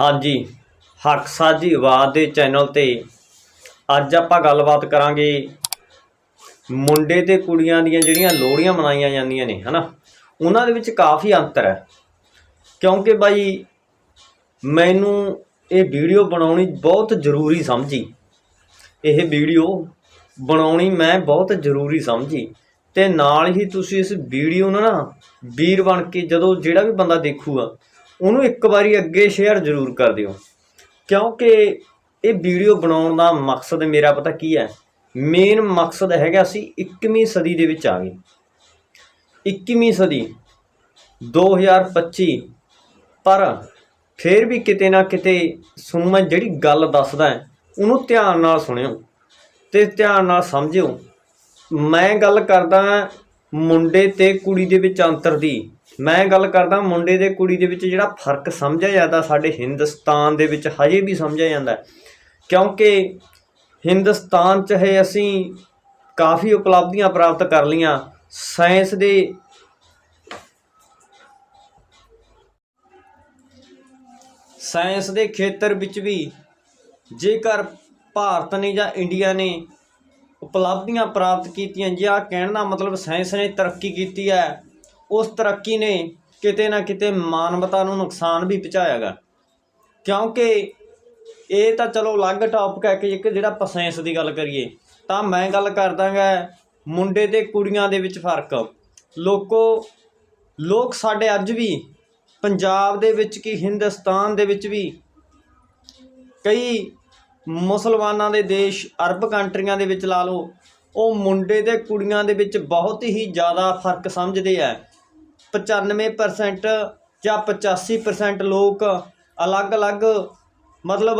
ਹਾਂਜੀ ਹੱਕ ਸਾਜੀ ਆਵਾਜ਼ ਦੇ ਚੈਨਲ ਤੇ ਅੱਜ ਆਪਾਂ ਗੱਲਬਾਤ ਕਰਾਂਗੇ ਮੁੰਡੇ ਤੇ ਕੁੜੀਆਂ ਦੀਆਂ ਜਿਹੜੀਆਂ ਲੋਹੜੀਆਂ ਮਨਾਈਆਂ ਜਾਂਦੀਆਂ ਨੇ, ਹਨਾ? ਉਹਨਾਂ ਦੇ ਵਿੱਚ ਕਾਫੀ ਅੰਤਰ ਹੈ। ਕਿਉਂਕਿ ਬਾਈ, ਮੈਨੂੰ ਇਹ ਵੀਡੀਓ ਬਣਾਉਣੀ ਬਹੁਤ ਜ਼ਰੂਰੀ ਸਮਝੀ। ਇਹ ਵੀਡੀਓ ਬਣਾਉਣੀ ਮੈਂ ਬਹੁਤ ਜ਼ਰੂਰੀ ਸਮਝੀ। ਤੇ ਨਾਲ ਹੀ ਤੁਸੀਂ ਇਸ ਵੀਡੀਓ ਨੂੰ ਨਾ ਵੀਰ ਬਣ ਕੇ ਜਦੋਂ ਜਿਹੜਾ ਵੀ ਬੰਦਾ ਦੇਖੂਗਾ ਉਹਨੂੰ ਇੱਕ ਵਾਰੀ ਅੱਗੇ ਸ਼ੇਅਰ ਜ਼ਰੂਰ ਕਰ ਦਿਓ। ਕਿਉਂਕਿ ਇਹ ਵੀਡੀਓ ਬਣਾਉਣ ਦਾ ਮਕਸਦ ਮੇਰਾ ਪਤਾ ਕੀ ਹੈ? ਮੇਨ ਮਕਸਦ ਹੈਗਾ ਸੀ 21ਵੀਂ ਸਦੀ ਦੇ ਵਿੱਚ ਆ ਗਏ। 21ਵੀਂ ਸਦੀ 2025 ਪਰ ਫਿਰ ਵੀ ਕਿਤੇ ਨਾ ਕਿਤੇ ਸੁਣ ਜਿਹੜੀ ਗੱਲ ਦੱਸਦਾ ਉਹਨੂੰ ਧਿਆਨ ਨਾਲ ਸੁਣਿਓ ਤੇ ਧਿਆਨ ਨਾਲ ਸਮਝਿਓ। ਮੈਂ ਗੱਲ ਕਰਦਾ ਮੁੰਡੇ ਤੇ ਕੁੜੀ ਦੇ ਵਿੱਚ ਅੰਤਰ ਦੀ। ਮੈਂ ਗੱਲ ਕਰਦਾ ਮੁੰਡੇ ਦੇ ਕੁੜੀ ਦੇ ਵਿੱਚ ਜਿਹੜਾ ਫ਼ਰਕ ਸਮਝਿਆ ਜਾਂਦਾ ਸਾਡੇ ਹਿੰਦੁਸਤਾਨ ਦੇ ਵਿੱਚ, ਹਜੇ ਵੀ ਸਮਝਿਆ ਜਾਂਦਾ ਕਿਉਂਕਿ ਹਿੰਦੁਸਤਾਨ 'ਚ ਹੈ ਅਸੀਂ ਕਾਫੀ ਉਪਲਬਧੀਆਂ ਪ੍ਰਾਪਤ ਕਰ ਲਈਆਂ, ਸਾਇੰਸ ਦੇ ਸਾਇੰਸ ਦੇ ਖੇਤਰ ਵਿੱਚ ਵੀ ਜੇਕਰ ਭਾਰਤ ਨੇ ਜਾਂ ਇੰਡੀਆ ਨੇ ਉਪਲਬਧੀਆਂ ਪ੍ਰਾਪਤ ਕੀਤੀਆਂ, ਜਾਂ ਕਹਿਣ ਦਾ ਮਤਲਬ ਸਾਇੰਸ ਨੇ ਤਰੱਕੀ ਕੀਤੀ ਹੈ ਉਸ ਤਰੱਕੀ ਨੇ ਕਿਤੇ ਨਾ ਕਿਤੇ ਮਾਨਵਤਾ ਨੂੰ ਨੁਕਸਾਨ ਵੀ ਪਹੁੰਚਾਇਆਗਾ। ਕਿਉਂਕਿ ਇਹ ਤਾਂ ਚਲੋ ਅਲੱਗ ਟੌਪਿਕ ਹੈ ਕਿ ਇੱਕ ਜਿਹੜਾ ਪਸੈਂਸ ਦੀ ਗੱਲ ਕਰੀਏ, ਤਾਂ ਮੈਂ ਗੱਲ ਕਰਦਾਗਾ ਮੁੰਡੇ ਤੇ ਕੁੜੀਆਂ ਦੇ ਵਿੱਚ ਫ਼ਰਕ। ਲੋਕੋ, ਲੋਕ ਸਾਡੇ ਅੱਜ ਵੀ ਪੰਜਾਬ ਦੇ ਵਿੱਚ ਕੀ ਹਿੰਦੁਸਤਾਨ ਦੇ ਵਿੱਚ ਵੀ ਕਈ ਮੁਸਲਮਾਨਾਂ ਦੇ ਦੇਸ਼ ਅਰਬ ਕੰਟਰੀਆਂ ਦੇ ਵਿੱਚ ਲਾ ਲਓ, ਉਹ ਮੁੰਡੇ ਤੇ ਕੁੜੀਆਂ ਦੇ ਵਿੱਚ ਬਹੁਤ ਹੀ ਜ਼ਿਆਦਾ ਫ਼ਰਕ ਸਮਝਦੇ ਆ। 95% ਜਾਂ 85% ਲੋਕ ਅਲੱਗ-ਅਲੱਗ ਮਤਲਬ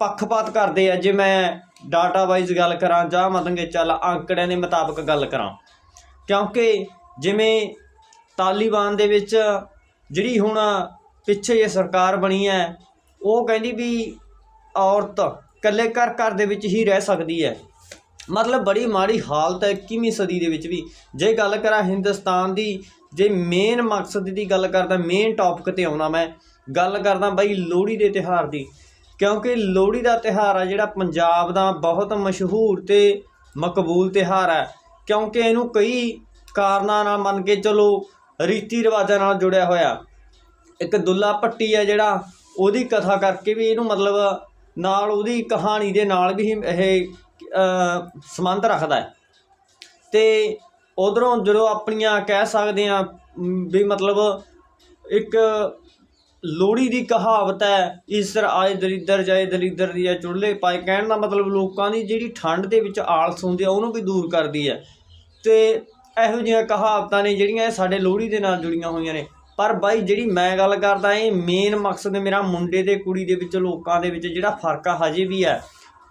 ਪੱਖਪਾਤ ਕਰਦੇ ਆ। ਜੇ ਮੈਂ ਡਾਟਾ ਵਾਈਜ਼ ਗੱਲ ਕਰਾਂ ਜਾਂ ਮਤਲਬ ਕਿ ਚੱਲ ਅੰਕੜਿਆਂ ਦੇ ਮੁਤਾਬਕ ਗੱਲ ਕਰਾਂ। ਕਿਉਂਕਿ ਜਿਵੇਂ ਤਾਲਿਬਾਨ ਦੇ ਵਿੱਚ ਜਿਹੜੀ ਹੁਣ ਪਿੱਛੇ ਜੇ ਸਰਕਾਰ ਬਣੀ ਹੈ, ਉਹ ਕਹਿੰਦੀ ਵੀ ਔਰਤ ਇਕੱਲੇ ਘਰ ਘਰ ਦੇ ਵਿੱਚ ਹੀ ਰਹਿ ਸਕਦੀ ਹੈ। ਮਤਲਬ ਬੜੀ ਮਾੜੀ ਹਾਲਤ ਹੈ 21ਵੀਂ ਸਦੀ ਦੇ ਵਿੱਚ ਵੀ। ਜੇ ਗੱਲ ਕਰਾਂ ਹਿੰਦੁਸਤਾਨ ਦੀ ਜੇ ਮੇਨ ਮਕਸਦ ਦੀ ਗੱਲ ਕਰਦਾ ਮੇਨ ਟੌਪਿਕ ਤੇ ਆਉਣਾ ਮੈਂ, ਗੱਲ ਕਰਦਾ ਬਾਈ ਲੋਹੜੀ ਦੇ ਤਿਹਾਰ ਦੀ, ਕਿਉਂਕਿ ਲੋਹੜੀ ਦਾ ਤਿਹਾਰ ਆ ਜਿਹੜਾ ਪੰਜਾਬ ਦਾ ਬਹੁਤ ਮਸ਼ਹੂਰ ਤੇ ਮਕਬੂਲ ਤਿਹਾਰ ਹੈ ਕਿਉਂਕਿ ਇਹਨੂੰ ਕਈ ਕਾਰਨਾਂ ਨਾਲ ਮੰਨ ਕੇ ਚਲੋ, ਰੀਤੀ ਰਿਵਾਜਾਂ ਨਾਲ ਜੁੜਿਆ ਹੋਇਆ। ਇੱਕ ਦੁੱਲਾ ਭੱਟੀ ਹੈ ਜਿਹੜਾ, ਉਹਦੀ ਕਥਾ ਕਰਕੇ ਵੀ ਇਹਨੂੰ ਮਤਲਬ ਨਾਲ ਉਹਦੀ ਕਹਾਣੀ ਦੇ ਨਾਲ ਵੀ ਇਹ ਸੰਬੰਧ ਰੱਖਦਾ ਹੈ। ਤੇ ਉਧਰੋਂ ਜਦੋਂ ਆਪਣੀਆਂ ਕਹਿ ਸਕਦੇ ਆ ਵੀ ਮਤਲਬ ਇੱਕ ਲੋਹੜੀ ਦੀ ਕਹਾਵਤ ਹੈ, ਈਸਰ ਆਏ ਦਲਿੱਦਰ ਜਾਏ ਦਲਿੱਦਰ ਦੀ ਆ ਚੁੱਲ੍ਹੇ ਪਾਏ, ਕਹਿਣ ਦਾ ਮਤਲਬ ਲੋਕਾਂ ਦੀ ਜਿਹੜੀ ਠੰਡ ਦੇ ਵਿੱਚ ਆਲਸ ਹੁੰਦੀ ਆ ਉਹਨੂੰ ਵੀ ਦੂਰ ਕਰਦੀ ਹੈ। ਤੇ ਇਹੋ ਜਿਹੀਆਂ ਕਹਾਵਤਾਂ ਨੇ ਜਿਹੜੀਆਂ ਇਹ ਸਾਡੇ ਲੋਹੜੀ ਦੇ ਨਾਲ ਜੁੜੀਆਂ ਹੋਈਆਂ ਨੇ। ਪਰ ਬਾਈ, ਜਿਹੜੀ ਮੈਂ ਗੱਲ ਕਰਦਾ, ਇਹ ਮੇਨ ਮਕਸਦ ਮੇਰਾ ਮੁੰਡੇ ਤੇ ਕੁੜੀ ਦੇ ਵਿੱਚ, ਲੋਕਾਂ ਦੇ ਵਿੱਚ ਜਿਹੜਾ ਫ਼ਰਕ ਆ, ਹਜੇ ਵੀ ਹੈ।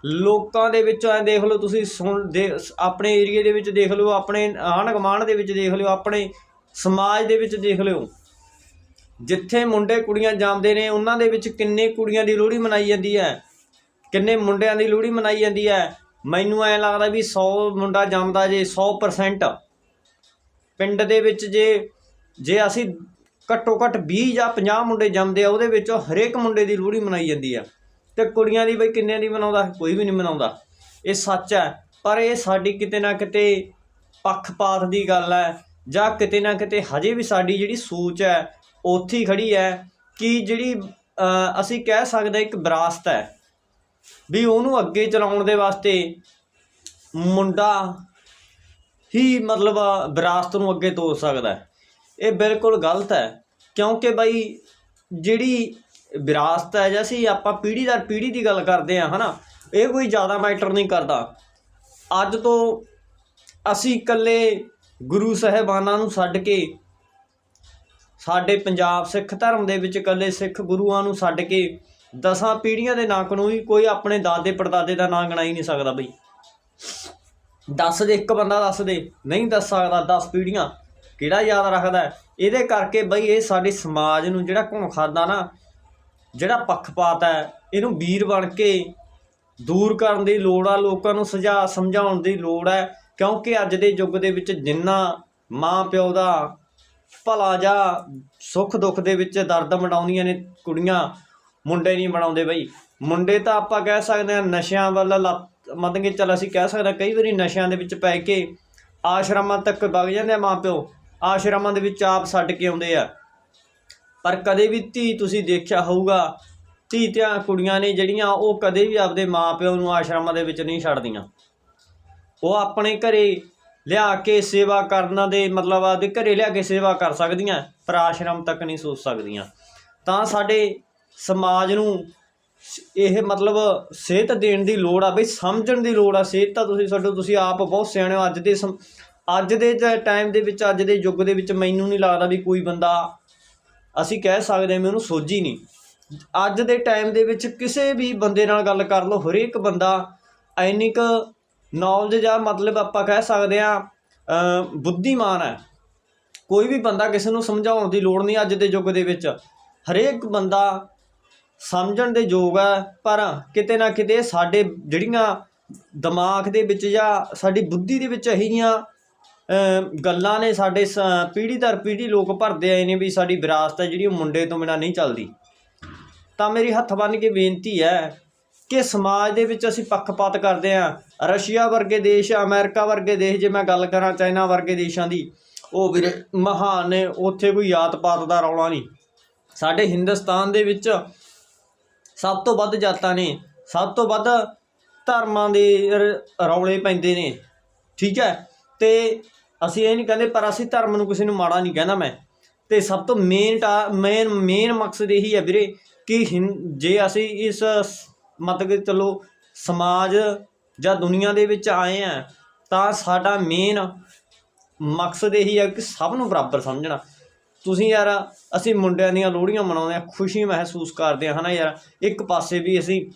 ਲੋਕਾਂ ਦੇ ਵਿੱਚੋਂ ਐ ਦੇਖ ਲਓ, ਤੁਸੀਂ ਸੁਣ ਦੇ ਆਪਣੇ ਏਰੀਏ ਦੇ ਵਿੱਚ ਦੇਖ ਲਓ, ਆਪਣੇ ਆਂਢ ਗੁਆਂਢ ਦੇ ਵਿੱਚ ਦੇਖ ਲਿਓ, ਆਪਣੇ ਸਮਾਜ ਦੇ ਵਿੱਚ ਦੇਖ ਲਿਓ। ਜਿੱਥੇ ਮੁੰਡੇ ਕੁੜੀਆਂ ਜੰਮਦੇ ਨੇ, ਉਹਨਾਂ ਦੇ ਵਿੱਚ ਕਿੰਨੇ ਕੁੜੀਆਂ ਦੀ ਲੋਹੜੀ ਮਨਾਈ ਜਾਂਦੀ ਹੈ? ਕਿੰਨੇ ਮੁੰਡਿਆਂ ਦੀ ਲੋਹੜੀ ਮਨਾਈ ਜਾਂਦੀ ਹੈ? ਮੈਨੂੰ ਐ ਲੱਗਦਾ ਵੀ 100 ਮੁੰਡਾ ਜੰਮਦਾ ਜੇ 100% ਪਿੰਡ ਦੇ ਵਿੱਚ ਜੇ ਜੇ ਅਸੀਂ ਘੱਟੋ ਘੱਟ 20 ਜਾਂ 50 ਮੁੰਡੇ ਜੰਮਦੇ ਆ, ਉਹਦੇ ਵਿੱਚੋਂ ਹਰੇਕ ਮੁੰਡੇ ਦੀ ਲੋਹੜੀ ਮਨਾਈ ਜਾਂਦੀ ਆ। ਤੇ ਕੁੜੀਆਂ ਦੀ ਬਈ ਕਿੰਨਿਆਂ ਦੀ ਮਨਾਉਂਦਾ, ਕੋਈ ਵੀ ਨਹੀਂ ਮਨਾਉਂਦਾ। ਇਹ ਸੱਚ ਹੈ, ਪਰ ਇਹ ਸਾਡੀ ਕਿਤੇ ਨਾ ਕਿਤੇ ਪੱਖਪਾਤ ਦੀ ਗੱਲ ਹੈ, ਜਾਂ ਕਿਤੇ ਨਾ ਕਿਤੇ ਹਜੇ ਵੀ ਸਾਡੀ ਜਿਹੜੀ ਸੋਚ ਹੈ, ਉੱਥੇ ਹੀ ਖੜੀ ਹੈ ਕਿ ਜਿਹੜੀ ਅਸੀਂ ਕਹਿ ਸਕਦੇ ਇੱਕ ਵਿਰਾਸਤ ਹੈ, ਵੀ ਉਹਨੂੰ ਅੱਗੇ ਚਲਾਉਣ ਦੇ ਵਾਸਤੇ ਮੁੰਡਾ ਹੀ ਮਤਲਬ ਵਿਰਾਸਤ ਨੂੰ ਅੱਗੇ ਤੋਰ ਸਕਦਾ ਇਹ ਬਿਲਕੁਲ ਗਲਤ ਹੈ, ਕਿਉਂਕਿ ਬਈ ਜਿਹੜੀ ਵਿਰਾਸਤ ਹੈ ਜਾਂ ਅਸੀਂ ਆਪਾਂ ਪੀੜ੍ਹੀ ਦਰ ਪੀੜ੍ਹੀ ਦੀ ਗੱਲ ਕਰਦੇ ਆ ਹਨਾ? ਇਹ ਕੋਈ ਜ਼ਿਆਦਾ ਮੈਟਰ ਨਹੀਂ ਕਰਦਾ। ਅੱਜ ਤੋਂ ਅਸੀਂ ਇਕੱਲੇ ਗੁਰੂ ਸਾਹਿਬਾਨਾਂ ਨੂੰ ਛੱਡ ਕੇ ਸਾਡੇ ਪੰਜਾਬ ਸਿੱਖ ਧਰਮ ਦੇ ਵਿੱਚ ਇਕੱਲੇ ਸਿੱਖ ਗੁਰੂਆਂ ਨੂੰ ਛੱਡ ਕੇ ਦਸਾਂ ਪੀੜ੍ਹੀਆਂ ਦੇ ਨਾਂ ਨੂੰ ਕੋਈ ਆਪਣੇ ਦਾਦੇ ਪੜਦਾਦੇ ਦਾ ਨਾਂ ਗਣਾ ਹੀ ਨਹੀਂ ਸਕਦਾ ਬਈ। ਦੱਸ ਦੇ, ਇੱਕ ਬੰਦਾ ਦੱਸ ਦੇ, ਨਹੀਂ ਦੱਸ ਸਕਦਾ 10 ਪੀੜ੍ਹੀਆਂ। ਕਿਹੜਾ ਯਾਦ ਰੱਖਦਾ? ਇਹਦੇ ਕਰਕੇ ਬਈ ਇਹ ਸਾਡੇ ਸਮਾਜ ਨੂੰ ਜਿਹੜਾ ਘੁੰਮ ਖਾਦਾ ਨਾ ਜਿਹੜਾ ਪੱਖਪਾਤ ਹੈ, ਇਹਨੂੰ ਵੀਰ ਬਣ ਕੇ ਦੂਰ ਕਰਨ ਦੀ ਲੋੜ ਆ, ਲੋਕਾਂ ਨੂੰ ਸੁਝਾ, ਸਮਝਾਉਣ ਦੀ ਲੋੜ ਹੈ, ਕਿਉਂਕਿ ਅੱਜ ਦੇ ਯੁੱਗ ਦੇ ਵਿੱਚ ਜਿੰਨਾ ਮਾਂ ਪਿਓ ਦਾ ਭਲਾ ਜਾਂ ਸੁੱਖ ਦੁੱਖ ਦੇ ਵਿੱਚ ਦਰਦ ਮਟਾਉਂਦੀਆਂ ਨੇ ਕੁੜੀਆਂ, ਮੁੰਡੇ ਨਹੀਂ ਬਣਾਉਂਦੇ ਬਈ। ਮੁੰਡੇ ਤਾਂ ਆਪਾਂ ਕਹਿ ਸਕਦੇ ਹਾਂ ਨਸ਼ਿਆਂ ਵੱਲ ਲੱਤ- ਮਤਲਬ ਕਿ ਚਲ ਅਸੀਂ ਕਹਿ ਸਕਦੇ ਹਾਂ ਕਈ ਵਾਰੀ ਨਸ਼ਿਆਂ ਦੇ ਵਿੱਚ ਪੈ ਕੇ ਆਸ਼ਰਮਾਂ ਤੱਕ ਵਗ ਜਾਂਦੇ ਆ ਮਾਂ ਪਿਓ ਆਸ਼ਰਮਾਂ ਦੇ ਵਿੱਚ ਆਪ ਛੱਡ ਕੇ ਆਉਂਦੇ ਆ। ਪਰ ਕਦੇ ਵੀ ਧੀ ਤੁਸੀਂ ਦੇਖਿਆ ਹੋਊਗਾ, ਧੀ ਧੀਆਂ ਕੁੜੀਆਂ ਨੇ ਜਿਹੜੀਆਂ ਉਹ ਕਦੇ ਵੀ ਆਪਦੇ ਮਾਪਿਓ ਨੂੰ ਆਸ਼ਰਮਾਂ ਦੇ ਵਿੱਚ ਨਹੀਂ ਛੱਡਦੀਆਂ। ਉਹ ਆਪਣੇ ਘਰੇ ਲਿਆ ਕੇ ਸੇਵਾ ਕਰਨ ਦੇ ਮਤਲਬ ਆਪਦੇ ਘਰੇ ਲਿਆ ਕੇ ਸੇਵਾ ਕਰ ਸਕਦੀਆਂ, ਪਰ ਆਸ਼ਰਮ ਤੱਕ ਨਹੀਂ ਸੋਚ ਸਕਦੀਆਂ। ਤਾਂ ਸਾਡੇ ਸਮਾਜ ਨੂੰ ਇਹ ਮਤਲਬ ਸਿਹਤ ਦੇਣ ਦੀ ਲੋੜ ਆ, ਬਈ ਸਮਝਣ ਦੀ ਲੋੜ ਆ। ਸਿਹਤ ਤਾਂ ਤੁਸੀਂ ਛੱਡੋ, ਤੁਸੀਂ ਆਪ ਬਹੁਤ ਸਿਆਣੇ ਹੋ। ਅੱਜ ਦੇ ਸਮ- ਅੱਜ ਦੇ ਟਾਈਮ ਦੇ ਵਿੱਚ, ਅੱਜ ਦੇ ਯੁੱਗ ਦੇ ਵਿੱਚ ਮੈਨੂੰ ਨਹੀਂ ਲੱਗਦਾ ਵੀ ਕੋਈ ਬੰਦਾ ਅਸੀਂ ਕਹਿ ਸਕਦੇ ਹਾਂ ਉਹਨੂੰ ਸੋਝੀ ਨਹੀਂ। ਅੱਜ ਦੇ ਟਾਈਮ ਦੇ ਵਿੱਚ ਕਿਸੇ ਵੀ ਬੰਦੇ ਨਾਲ ਗੱਲ ਕਰ ਲਓ, ਹਰੇਕ ਬੰਦਾ ਐਨੀ ਕੁ ਨੌਲੇਜ ਜਾਂ ਮਤਲਬ ਆਪਾਂ ਕਹਿ ਸਕਦੇ ਆ ਬੁੱਧੀਮਾਨ ਹੈ। ਕੋਈ ਵੀ ਬੰਦਾ ਕਿਸੇ ਨੂੰ ਸਮਝਾਉਣ ਦੀ ਲੋੜ ਨਹੀਂ ਅੱਜ ਦੇ ਯੁੱਗ ਦੇ ਵਿੱਚ। ਹਰੇਕ ਬੰਦਾ ਸਮਝਣ ਦੇ ਯੋਗ ਹੈ, ਪਰ ਕਿਤੇ ਨਾ ਕਿਤੇ ਸਾਡੇ ਜਿਹੜੀਆਂ ਦਿਮਾਗ ਦੇ ਵਿੱਚ ਜਾਂ ਸਾਡੀ ਬੁੱਧੀ ਦੇ ਵਿੱਚ ਇਹੋ ਗੱਲਾਂ ਨੇ ਸਾਡੇ ਸ- ਪੀੜ੍ਹੀ ਦਰ ਪੀੜ੍ਹੀ ਲੋਕ ਭਰਦੇ ਆਏ ਨੇ ਵੀ ਸਾਡੀ ਵਿਰਾਸਤ ਹੈ ਜਿਹੜੀ ਉਹ ਮੁੰਡੇ ਤੋਂ ਬਿਨਾਂ ਨਹੀਂ ਚੱਲਦੀ। ਤਾਂ ਮੇਰੀ ਹੱਥ ਬੰਨ੍ਹ ਕੇ ਬੇਨਤੀ ਹੈ ਕਿ ਸਮਾਜ ਦੇ ਵਿੱਚ ਅਸੀਂ ਪੱਖਪਾਤ ਕਰਦੇ ਹਾਂ। ਰਸ਼ੀਆ ਵਰਗੇ ਦੇਸ਼, ਅਮਰੀਕਾ ਵਰਗੇ ਦੇਸ਼, ਜੇ ਮੈਂ ਗੱਲ ਕਰਾਂ ਚਾਈਨਾ ਵਰਗੇ ਦੇਸ਼ਾਂ ਦੀ, ਉਹ ਵੀਰੇ ਮਹਾਨ ਨੇ, ਉੱਥੇ ਕੋਈ ਜਾਤ ਪਾਤ ਦਾ ਰੌਲਾ ਨਹੀਂ। ਸਾਡੇ ਹਿੰਦੁਸਤਾਨ ਦੇ ਵਿੱਚ ਸਭ ਤੋਂ ਵੱਧ ਜਾਤਾਂ ਨੇ, ਸਭ ਤੋਂ ਵੱਧ ਧਰਮਾਂ ਦੇ ਰ- ਰੌਲੇ ਪੈਂਦੇ ਨੇ। ਠੀਕ ਹੈ? ਤੇ ਅਸੀਂ ਇਹ ਨਹੀਂ ਕਹਿੰਦੇ, ਪਰ ਅਸੀਂ ਧਰਮ ਨੂੰ ਕਿਸੇ ਨੂੰ ਮਾੜਾ ਨਹੀਂ ਕਹਿੰਦਾ ਮੈਂ। ਤੇ ਸਭ ਤੋਂ ਮੇਨ ਮੇਨ ਮੇਨ ਮਕਸਦ ਇਹੀ ਹੈ ਵੀਰੇ ਕਿ ਹਿੰ- ਜੇ ਅਸੀਂ ਇਸ ਮਤਲਬ ਕਿ ਚਲੋ ਸਮਾਜ ਜਾਂ ਦੁਨੀਆ ਦੇ ਵਿੱਚ ਆਏ ਆ ਤਾਂ ਸਾਡਾ ਮੇਨ ਮਕਸਦ ਇਹੀ ਹੈ ਕਿ ਸਭ ਨੂੰ ਬਰਾਬਰ ਸਮਝਣਾ। ਤੁਸੀਂ ਯਾਰ, ਅਸੀਂ ਮੁੰਡਿਆਂ ਦੀਆਂ ਲੋਹੜੀਆਂ ਮਨਾਉਂਦੇ ਆ ਖੁਸ਼ੀ ਮਹਿਸੂਸ ਕਰਦੇ ਆ ਹਨਾ ਯਾਰ? ਇੱਕ ਪਾਸੇ ਵੀ ਅਸੀਂ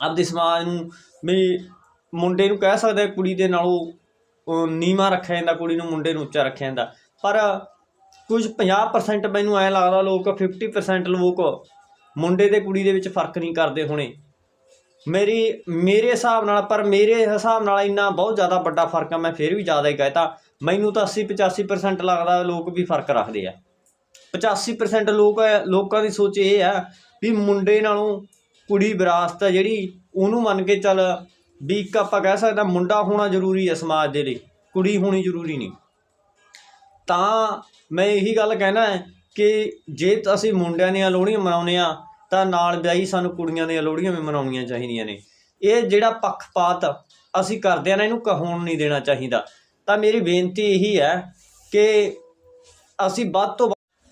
ਆਪਦੇ ਸਮਾਜ ਨੂੰ, ਵੀ ਮੁੰਡੇ ਨੂੰ ਕਹਿ ਸਕਦੇ ਆ ਕੁੜੀ ਦੇ ਨਾਲੋਂ ਨੀਵਾਂ ਰੱਖਿਆ ਜਾਂਦਾ, ਕੁੜੀ ਨੂੰ ਮੁੰਡੇ ਨੂੰ ਉੱਚਾ ਰੱਖਿਆ ਜਾਂਦਾ। ਪਰ ਕੁਝ 50% ਮੈਨੂੰ ਐਂ ਲੱਗਦਾ ਲੋਕ 50% ਲੋਕ ਮੁੰਡੇ ਤੇ ਕੁੜੀ ਦੇ ਵਿੱਚ ਫ਼ਰਕ ਨਹੀਂ ਕਰਦੇ ਹੋਣੇ। ਮੇਰੀ, ਮੇਰੇ ਹਿਸਾਬ ਨਾਲ, ਪਰ ਮੇਰੇ ਹਿਸਾਬ ਨਾਲ ਇੰਨਾ ਬਹੁਤ ਜ਼ਿਆਦਾ ਵੱਡਾ ਫ਼ਰਕ ਆ, ਮੈਂ ਫਿਰ ਵੀ ਜ਼ਿਆਦਾ ਹੀ ਕਹਿਤਾ। ਮੈਨੂੰ ਤਾਂ 80 85% ਲੱਗਦਾ ਲੋਕ ਵੀ ਫ਼ਰਕ ਰੱਖਦੇ ਆ। 85% ਲੋਕ, ਲੋਕਾਂ ਦੀ ਸੋਚ ਇਹ ਆ ਵੀ ਮੁੰਡੇ ਨਾਲੋਂ ਕੁੜੀ ਵਿਰਾਸਤ ਆ ਜਿਹੜੀ, ਉਹਨੂੰ ਮੰਨ ਕੇ ਚੱਲ ਵੀ ਇੱਕ ਆਪਾਂ ਕਹਿ ਸਕਦਾ ਮੁੰਡਾ ਹੋਣਾ ਜ਼ਰੂਰੀ ਹੈ ਸਮਾਜ ਦੇ ਲਈ, ਕੁੜੀ ਹੋਣੀ ਜ਼ਰੂਰੀ ਨਹੀਂ। ਤਾਂ ਮੈਂ ਇਹੀ ਗੱਲ ਕਹਿਣਾ ਹੈ ਕਿ ਜੇ ਅਸੀਂ ਮੁੰਡਿਆਂ ਦੀਆਂ ਲੋਹੜੀਆਂ ਮਨਾਉਂਦੇ ਆ ਤਾਂ ਨਾਲ ਵਿਆਹੀ ਸਾਨੂੰ ਕੁੜੀਆਂ ਦੀਆਂ ਲੋਹੜੀਆਂ ਵੀ ਮਨਾਉਣੀਆਂ ਚਾਹੀਦੀਆਂ ਨੇ। ਇਹ ਜਿਹੜਾ ਪੱਖਪਾਤ ਅਸੀਂ ਕਰਦੇ ਆ ਨਾ, ਇਹਨੂੰ ਕਹੋਣ ਨਹੀਂ ਦੇਣਾ ਚਾਹੀਦਾ। ਤਾਂ ਮੇਰੀ ਬੇਨਤੀ ਇਹੀ ਹੈ ਕਿ ਅਸੀਂ ਵੱਧ ਤੋਂ ਵੱਧ-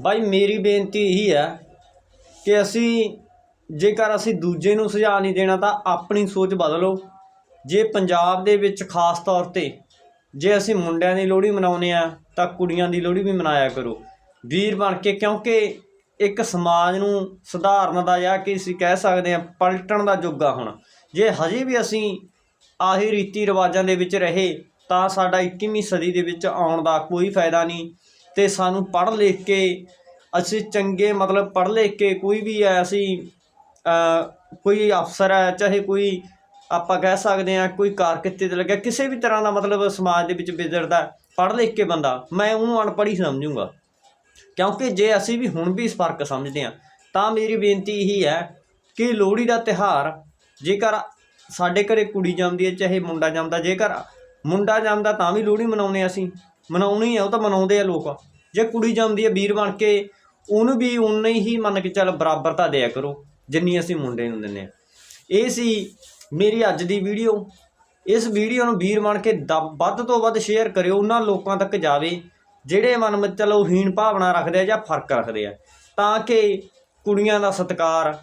ਬਾਈ, ਮੇਰੀ ਬੇਨਤੀ ਇਹੀ ਹੈ ਕਿ ਅਸੀਂ ਜੇਕਰ ਅਸੀਂ ਦੂਜੇ ਨੂੰ ਸੁਝਾਅ ਨਹੀਂ ਦੇਣਾ ਤਾਂ ਆਪਣੀ ਸੋਚ ਬਦਲੋ। ਜੇ ਪੰਜਾਬ ਦੇ ਵਿੱਚ ਖਾਸ ਤੌਰ ਤੇ ਜੇ ਅਸੀਂ ਮੁੰਡਿਆਂ ਦੀ ਲੋਹੜੀ ਮਨਾਉਂਦੇ ਆ ਤਾਂ ਕੁੜੀਆਂ ਦੀ ਲੋਹੜੀ ਵੀ ਮਨਾਇਆ ਕਰੋ। ਵੀਰ ਬਣ ਕੇ ਕਿਉਂਕਿ ਇੱਕ ਸਮਾਜ ਨੂੰ ਸੁਧਾਰਨ ਦਾ ਜਾਂ ਕਿ ਅਸੀਂ ਕਹਿ ਸਕਦੇ ਆ ਪਲਟਣ ਦਾ ਯੁੱਗ ਆ ਹੁਣ। ਜੇ ਹਜੇ ਵੀ ਅਸੀਂ ਆਹੀ ਰੀਤੀ ਰਿਵਾਜਾਂ ਦੇ ਵਿੱਚ ਰਹੇ, ਤਾਂ ਸਾਡਾ 21ਵੀਂ ਸਦੀ ਦੇ ਵਿੱਚ ਆਉਣ ਦਾ ਕੋਈ ਫਾਇਦਾ ਨਹੀਂ। ਤੇ ਸਾਨੂੰ ਪੜ੍ਹ ਲਿਖ ਕੇ, ਅਸੀਂ ਚੰਗੇ ਮਤਲਬ ਪੜ੍ਹ ਲਿਖ ਕੇ ਕੋਈ ਵੀ ਹੈ ਅਸੀਂ ਕੋਈ ਅਫਸਰ ਹੈ, ਚਾਹੇ ਕੋਈ ਆਪਾਂ ਕਹਿ ਸਕਦੇ ਹਾਂ ਕੋਈ ਕਾਰ ਕਿੱਤੇ ਤੇ ਲੱਗਿਆ, ਕਿਸੇ ਵੀ ਤਰ੍ਹਾਂ ਦਾ ਮਤਲਬ ਸਮਾਜ ਦੇ ਵਿੱਚ ਵਿਚਰਦਾ ਪੜ੍ਹ ਲਿਖ ਕੇ ਬੰਦਾ, ਮੈਂ ਉਹਨੂੰ ਅਨਪੜ੍ਹ ਹੀ ਸਮਝੂੰਗਾ। ਕਿਉਂਕਿ ਜੇ ਅਸੀਂ ਵੀ ਹੁਣ ਵੀ ਇਸ ਫ਼ਰਕ ਸਮਝਦੇ ਹਾਂ, ਤਾਂ ਮੇਰੀ ਬੇਨਤੀ ਇਹੀ ਹੈ ਕਿ ਲੋਹੜੀ ਦਾ ਤਿਹਾਰ ਜੇਕਰ ਸਾਡੇ ਘਰੇ ਕੁੜੀ ਜਾਂਦੀ ਹੈ, ਚਾਹੇ ਮੁੰਡਾ ਜਾਂਦਾ ਜੇਕਰ ਮੁੰਡਾ ਜਾਂਦਾ ਤਾਂ ਵੀ ਲੋਹੜੀ ਮਨਾਉਂਦੇ ਹਾਂ ਅਸੀਂ। ਮਨਾਉਣੀ ਹੈ, ਉਹ ਤਾਂ ਮਨਾਉਂਦੇ ਆ ਲੋਕ। ਜੇ ਕੁੜੀ ਜਾਂਦੀ ਹੈ, ਵੀਰ ਬਣ ਕੇ ਉਹਨੂੰ ਵੀ ਉਨੇ ਹੀ ਮੰਨ ਕੇ ਚੱਲ ਬਰਾਬਰਤਾ ਦਿਆ ਕਰੋ। ਜਿੰਨੀ ਅਸੀਂ ਮੁੰਡੇ ਨੂੰ ਦਿੰਦੇ ਆ ਇਹ ਸੀ ਮੇਰੀ ਅੱਜ ਦੀ ਵੀਡੀਓ। ਇਸ ਵੀਡੀਓ ਨੂੰ ਵੀਰ ਬਣ ਕੇ ਦ- ਵੱਧ ਤੋਂ ਵੱਧ ਸ਼ੇਅਰ ਕਰਿਓ। ਉਹਨਾਂ ਲੋਕਾਂ ਤੱਕ ਜਾਵੇ ਜਿਹੜੇ ਮਨ ਵਿੱਚ ਚਲੋ ਹੀਣ ਭਾਵਨਾ ਰੱਖਦੇ ਆ ਜਾਂ ਫ਼ਰਕ ਰੱਖਦੇ ਆ। ਤਾਂ ਕਿ ਕੁੜੀਆਂ ਦਾ ਸਤਿਕਾਰ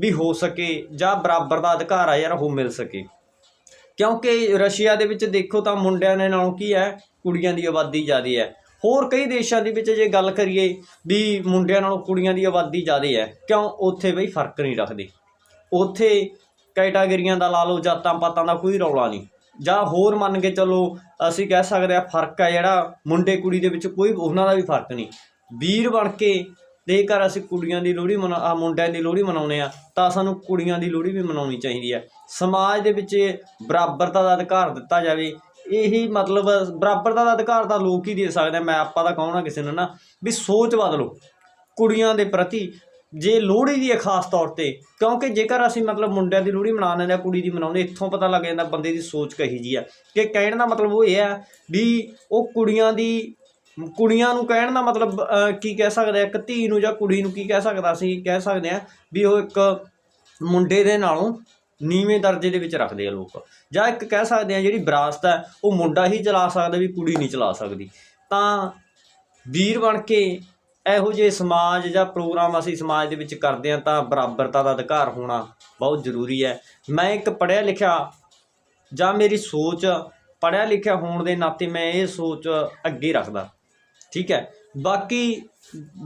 ਵੀ ਹੋ ਸਕੇ ਜਾਂ ਬਰਾਬਰ ਦਾ ਅਧਿਕਾਰ ਆ ਯਾਰ ਉਹ ਮਿਲ ਸਕੇ। ਕਿਉਂਕਿ ਰਸ਼ੀਆ ਦੇ ਵਿੱਚ ਦੇਖੋ ਤਾਂ ਮੁੰਡਿਆਂ ਦੇ ਨਾਲੋਂ ਕੀ ਹੈ? ਕੁੜੀਆਂ ਦੀ ਆਬਾਦੀ ਜ਼ਿਆਦਾ ਹੈ। ਹੋਰ ਕਈ ਦੇਸ਼ਾਂ ਦੇ ਵਿੱਚ ਜੇ ਗੱਲ ਕਰੀਏ ਵੀ ਮੁੰਡਿਆਂ ਨਾਲੋਂ ਕੁੜੀਆਂ ਦੀ ਆਬਾਦੀ ਜ਼ਿਆਦਾ ਹੈ, ਕਿਉਂ ਉੱਥੇ ਬਈ ਫ਼ਰਕ ਨਹੀਂ ਰੱਖਦੇ? ਉੱਥੇ ਕੈਟਾਗਰੀਆਂ ਦਾ ਲਾ ਲਓ, ਜਾਤਾਂ ਪਾਤਾਂ ਦਾ ਕੋਈ ਰੌਲਾ ਨਹੀਂ। ਜਾਂ ਹੋਰ ਮੰਨ ਕੇ ਚੱਲੋ, ਅਸੀਂ ਕਹਿ ਸਕਦੇ ਆ ਫ਼ਰਕ ਹੈ ਜਿਹੜਾ ਮੁੰਡੇ ਕੁੜੀ ਦੇ ਵਿੱਚ ਕੋਈ, ਉਹਨਾਂ ਦਾ ਵੀ ਫ਼ਰਕ ਨਹੀਂ। ਵੀਰ ਬਣ ਕੇ ਦੇ ਘਰ ਅਸੀਂ ਕੁੜੀਆਂ ਦੀ ਲੋਹੜੀ ਮਨਾ ਆ ਮੁੰਡਿਆਂ ਦੀ ਲੋਹੜੀ ਮਨਾਉਂਦੇ ਆ ਤਾਂ ਸਾਨੂੰ ਕੁੜੀਆਂ ਦੀ ਲੋਹੜੀ ਵੀ ਮਨਾਉਣੀ ਚਾਹੀਦੀ ਹੈ। ਸਮਾਜ ਦੇ ਵਿੱਚ ਬਰਾਬਰਤਾ ਦਾ ਅਧਿਕਾਰ ਦਿੱਤਾ ਜਾਵੇ ਇਹੀ ਮਤਲਬ ਬਰਾਬਰ ਦਾ ਅਧਿਕਾਰ ਤਾਂ ਲੋਕ ਹੀ ਦੇ ਸਕਦੇ ਆ, ਮੈਂ ਆਪਾਂ ਤਾਂ ਕਹਣਾ ਕਿਸੇ ਨੂੰ ਨਾ ਵੀ ਸੋਚ ਬਦਲੋ ਕੁੜੀਆਂ ਦੇ ਪ੍ਰਤੀ ਜੇ ਲੋਹੜੀ ਦੀ ਹੈ ਖਾਸ ਤੌਰ ਤੇ ਕਿਉਂਕਿ ਜੇਕਰ ਅਸੀਂ ਮਤਲਬ ਮੁੰਡਿਆਂ ਦੀ ਲੋਹੜੀ ਮਨਾ ਲੈਂਦੇ ਆ ਕੁੜੀ ਦੀ ਮਨਾਉਂਦੇ ਇੱਥੋਂ ਪਤਾ ਲੱਗ ਜਾਂਦਾ ਬੰਦੇ ਦੀ ਸੋਚ ਕਹੀ ਜੀ ਆ। ਕਿ ਕਹਿਣ ਦਾ ਮਤਲਬ ਉਹ ਇਹ ਆ ਵੀ ਉਹ ਕੁੜੀਆਂ ਦੀ ਕੁੜੀਆਂ ਨੂੰ ਕਹਿਣ ਦਾ ਮਤਲਬ ਕੀ ਕਹਿ ਸਕਦੇ ਆ ਇੱਕ ਧੀ ਨੂੰ ਜਾਂ ਕੁੜੀ ਨੂੰ ਕੀ ਕਹਿ ਸਕਦਾ ਅਸੀਂ ਕਹਿ ਸਕਦੇ ਆ ਵੀ ਉਹ ਇੱਕ ਮੁੰਡੇ ਦੇ ਨਾਲੋਂ ਨੀਵੇਂ ਦਰਜੇ ਦੇ ਵਿੱਚ ਰੱਖਦੇ ਆ ਲੋਕ। ਜਾਂ ਇੱਕ ਕਹਿ ਸਕਦੇ ਆ ਜਿਹੜੀ ਵਿਰਾਸਤ ਹੈ, ਉਹ ਮੁੰਡਾ ਹੀ ਚਲਾ ਸਕਦਾ ਵੀ ਕੁੜੀ ਨਹੀਂ ਚਲਾ ਸਕਦੀ। ਤਾਂ ਵੀਰ ਬਣ ਕੇ ਇਹੋ ਜਿਹੇ ਸਮਾਜ ਜਾਂ ਪ੍ਰੋਗਰਾਮ ਅਸੀਂ ਸਮਾਜ ਦੇ ਵਿੱਚ ਕਰਦੇ ਹਾਂ ਤਾਂ ਬਰਾਬਰਤਾ ਦਾ ਅਧਿਕਾਰ ਹੋਣਾ ਬਹੁਤ ਜ਼ਰੂਰੀ ਹੈ। ਮੈਂ ਇੱਕ ਪੜ੍ਹਿਆ ਲਿਖਿਆ ਜਾਂ ਮੇਰੀ ਸੋਚ ਪੜ੍ਹਿਆ ਲਿਖਿਆ ਹੋਣ ਦੇ ਨਾਤੇ ਮੈਂ ਇਹ ਸੋਚ ਅੱਗੇ ਰੱਖਦਾ। ਠੀਕ ਹੈ। ਬਾਕੀ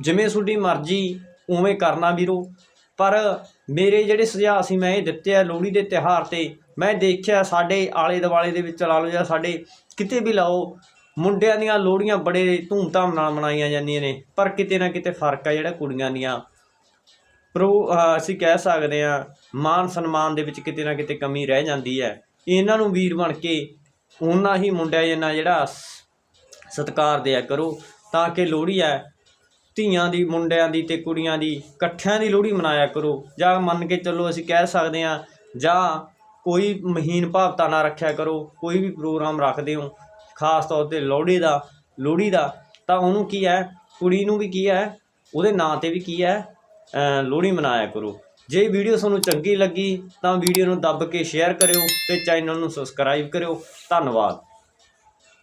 ਜਿਵੇਂ ਤੁਹਾਡੀ ਮਰਜ਼ੀ, ਉਵੇਂ ਕਰਨਾ ਵੀਰੋ। ਪਰ ਮੇਰੇ ਜਿਹੜੇ ਸੁਝਾਅ ਸੀ, ਮੈਂ ਇਹ ਦਿੱਤੇ ਆ ਲੋਹੜੀ ਦੇ ਤਿਉਹਾਰ ਤੇ। ਮੈਂ ਦੇਖਿਆ ਸਾਡੇ ਆਲੇ ਦੁਆਲੇ ਦੇ ਵਿੱਚ ਲਾ ਲਓ ਜਾਂ ਸਾਡੇ ਕਿਤੇ ਵੀ ਲਾਓ, ਮੁੰਡਿਆਂ ਦੀਆਂ ਲੋਹੜੀਆਂ ਬੜੇ ਧੂਮਧਾਮ ਨਾਲ ਮਨਾਈਆਂ ਜਾਂਦੀਆਂ ਨੇ, ਪਰ ਕਿਤੇ ਨਾ ਕਿਤੇ ਫ਼ਰਕ ਆ ਜਿਹੜਾ ਕੁੜੀਆਂ ਦੀਆਂ। ਪ੍ਰੋ ਅਸੀਂ ਕਹਿ ਸਕਦੇ ਆ ਮਾਨ ਸਨਮਾਨ ਦੇ ਵਿੱਚ ਕਿਤੇ ਨਾ ਕਿਤੇ ਕਮੀ ਰਹਿ ਜਾਂਦੀ ਹੈ। ਇਹਨਾਂ ਨੂੰ ਵੀਰ ਬਣ ਕੇ ਉਹਨਾਂ ਹੀ ਮੁੰਡਿਆਂ ਜਿੰਨਾ ਜਿਹੜਾ ਸ- ਸਤਿਕਾਰ ਦਿਆ ਕਰੋ, ਤਾਂ ਕਿ ਲੋਹੜੀ ਹੈ ਧੀਆਂ ਦੀ, ਮੁੰਡਿਆਂ ਦੀ ਤੇ ਕੁੜੀਆਂ ਦੀ ਇਕੱਠਿਆਂ ਦੀ ਲੋਹੜੀ ਮਨਾਇਆ ਕਰੋ। ਜਾਂ ਮੰਨ ਕੇ ਚੱਲੋ ਅਸੀਂ ਕਹਿ ਸਕਦੇ ਹਾਂ, ਜਾਂ ਕੋਈ ਮਹੀਨ ਭਾਵਤਾ ਨਾ ਰੱਖਿਆ ਕਰੋ, ਕੋਈ ਵੀ ਪ੍ਰੋਗਰਾਮ ਰੱਖਦੇ ਹੋ, ਖਾਸ ਤੌਰ ਤੇ ਲੋਹੜੀ ਦਾ ਲੋਹੜੀ ਦਾ, ਤਾਂ ਉਹਨੂੰ ਕੀ ਹੈ? ਕੁੜੀ ਨੂੰ ਵੀ ਕੀ ਹੈ? ਉਹਦੇ ਨਾਂ ਤੇ ਵੀ ਕੀ ਹੈ? ਲੋਹੜੀ ਮਨਾਇਆ ਕਰੋ। ਜੇ ਵੀਡੀਓ ਤੁਹਾਨੂੰ ਚੰਗੀ ਲੱਗੀ, ਤਾਂ ਵੀਡੀਓ ਨੂੰ ਦੱਬ ਕੇ ਸ਼ੇਅਰ ਕਰਿਓ ਤੇ ਚੈਨਲ ਨੂੰ ਸਬਸਕ੍ਰਾਈਬ ਕਰਿਓ। ਧੰਨਵਾਦ।